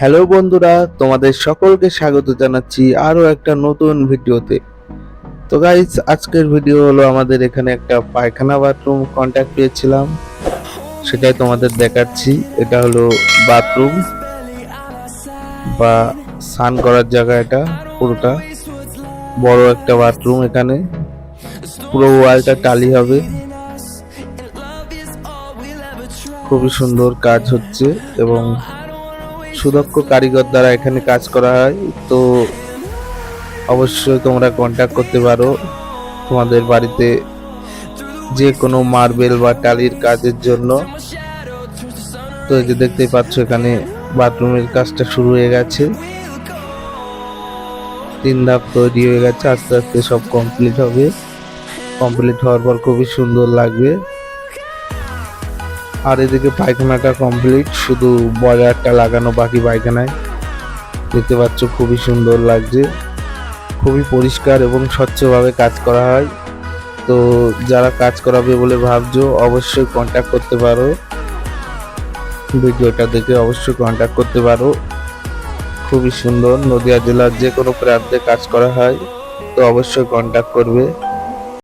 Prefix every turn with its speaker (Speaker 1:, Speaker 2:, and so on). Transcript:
Speaker 1: Hello বন্ধুরা, তোমাদের সকলকে স্বাগত জানাচ্ছি আরও একটা নতুন ভিডিওতে। তো গাইস আজকের ভিডিও হলো আমাদের এখানে একটা পায়খানা বাথরুম কন্ট্যাক্ট পেয়েছিলাম। সেটাই তোমাদের দেখাচ্ছি। এটা হলো বাথরুম বা স্নান করার জায়গা এটা, পুরোটা। বড় একটা বাথরুম এখানে। পুরো ওয়ালটা টালি হবে। খুবই সুন্দর কাজ হচ্ছে এবং সুদক্ষ কারিগর দ্বারা এখানে কাজ করা হয়, তো অবশ্যই তোমরা কন্ট্যাক্ট করতে পারো তোমাদের বাড়িতে যে কোনো মার্বেল বা টালির কাজের জন্য। তো এই যে দেখতেই পাচ্ছ এখানে বাথরুমের কাজটা শুরু হয়ে গেছে। তিন ধাপ তৈরি হয়ে গেছে, আস্তে আস্তে সব কমপ্লিট হবে। কমপ্লিট হওয়ার পর খুবই সুন্দর লাগবে। আর এদিকে পায়খানাটা কমপ্লিট শুধু বয়লারটা লাগানো, বাকি পায়খানায়। দেখতে পাচ্ছ খুবই সুন্দর লাগছে। খুবই পরিষ্কার এবং স্বচ্ছভাবে কাজ করা হয়। তো যারা কাজ করাবে বলে ভাবছ, অবশ্যই কন্ট্যাক্ট করতে পারো। ভিডিওটা দেখে অবশ্যই কন্ট্যাক্ট করতে পারো। খুবই সুন্দর, নদিয়া জেলার যে কোনো প্রান্তে কাজ করা হয়, তো অবশ্যই কন্ট্যাক্ট করবে।